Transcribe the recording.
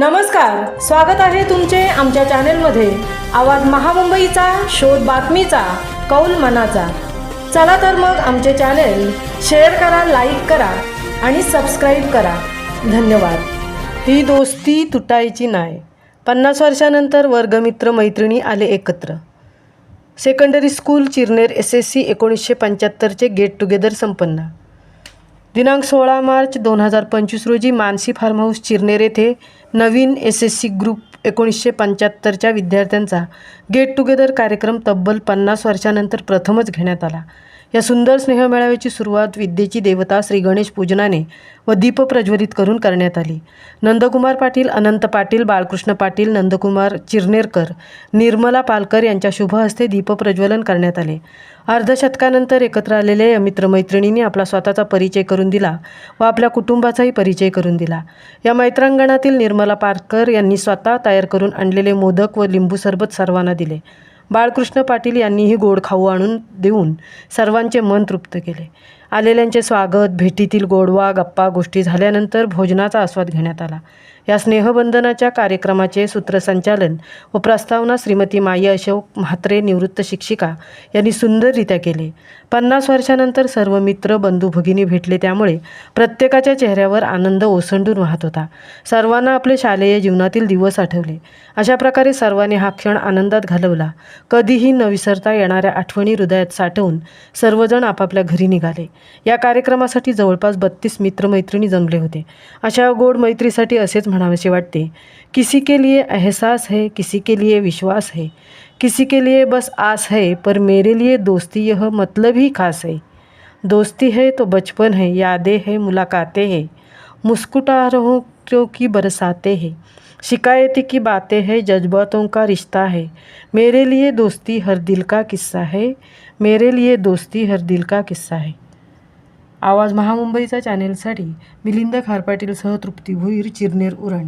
नमस्कार स्वागत आहे तुमचे आमच्या चॅनेलमध्ये. आवाज महामुंबईचा शोध बातमीचा कौल मनाचा. चला तर मग आमचे चॅनेल शेअर करा लाईक करा आणि सबस्क्राईब करा. धन्यवाद. ही दोस्ती तुटायची नाही. पन्नास वर्षानंतर वर्गमित्र मैत्रिणी आले एकत्र. Secondary school Chirner S S C एकोणीसशे पंच्याहत्तरचे गेट टुगेदर संपन्न. दिनांक सोळा मार्च दोन हजार पंचवीस रोजी मानसी फार्म हाऊस चिरनेर येथे नवीन एस एस सी ग्रुप एकोणीसशे पंच्याहत्तरच्या विद्यार्थ्यांचा गेट टुगेदर कार्यक्रम तब्बल पन्नास वर्षानंतर प्रथमच घेण्यात आला. या सुंदर स्नेहमेळाव्याची सुरुवात विद्येची देवता श्री गणेश पूजनाने व दीप प्रज्वलित करून करण्यात आली. नंदकुमार पाटील अनंत पाटील बाळकृष्ण पाटील नंदकुमार चिरनेरकर निर्मला पालकर यांच्या शुभ हस्ते दीप प्रज्वलन करण्यात आले. अर्धशतकानंतर एकत्र आलेल्या या मित्रमैत्रिणींनी आपला स्वतःचा परिचय करून दिला व आपल्या कुटुंबाचाही परिचय करून दिला. या मैत्रांगणातील निर्मला पारकर यांनी स्वतः तयार करून आणलेले मोदक व लिंबू सरबत सर्वांना दिले. बाळकृष्ण पाटील यांनीही गोड खाऊ आणून देऊन सर्वांचे मन तृप्त केले. आलेल्यांचे स्वागत भेटीतील गोडवा गप्पा गोष्टी झाल्यानंतर भोजनाचा आस्वाद घेण्यात आला. या स्नेहबंधनाच्या कार्यक्रमाचे सूत्रसंचालन व प्रस्तावना श्रीमती माई अशोक म्हात्रे निवृत्त शिक्षिका यांनी सुंदररित्या केले. पन्नास वर्षानंतर सर्व मित्र बंधू भगिनी भेटले त्यामुळे प्रत्येकाच्या चेहऱ्यावर आनंद ओसंडून वाहत होता. सर्वांना आपले शालेय जीवनातील दिवस आठवले. अशा प्रकारे सर्वांनी हा क्षण आनंदात घालवला. कधीही न विसरता येणाऱ्या आठवणी हृदयात साठवून सर्वजण आपापल्या घरी निघाले. या कार्यक्रमासाठी जवळपास बत्तीस मित्रमैत्रिणी जमले होते. अशा गोड मैत्रीसाठी असेच म्हणावेसे वाटते किसी के लिए एहसास है किसी के लिए विश्वास है किसी के लिए बस आस है पर मेरे लिए दोस्ती यह मतलब ही खास है। दोस्ती है तो बचपन है यादें है मुलाकातें है रहो की बरसाते हैं शिकायती की बातें हैं जज्बातों का रिश्ता है। मेरे लिए दोस्ती हर दिल का किस्सा है मेरे लिए दोस्ती हर दिल का किस्सा है। आवाज महामुंबईचा चॅनेलसाठी मिलिंद खारपाटीलसह तृप्ती भोईर चिरनेर उरण.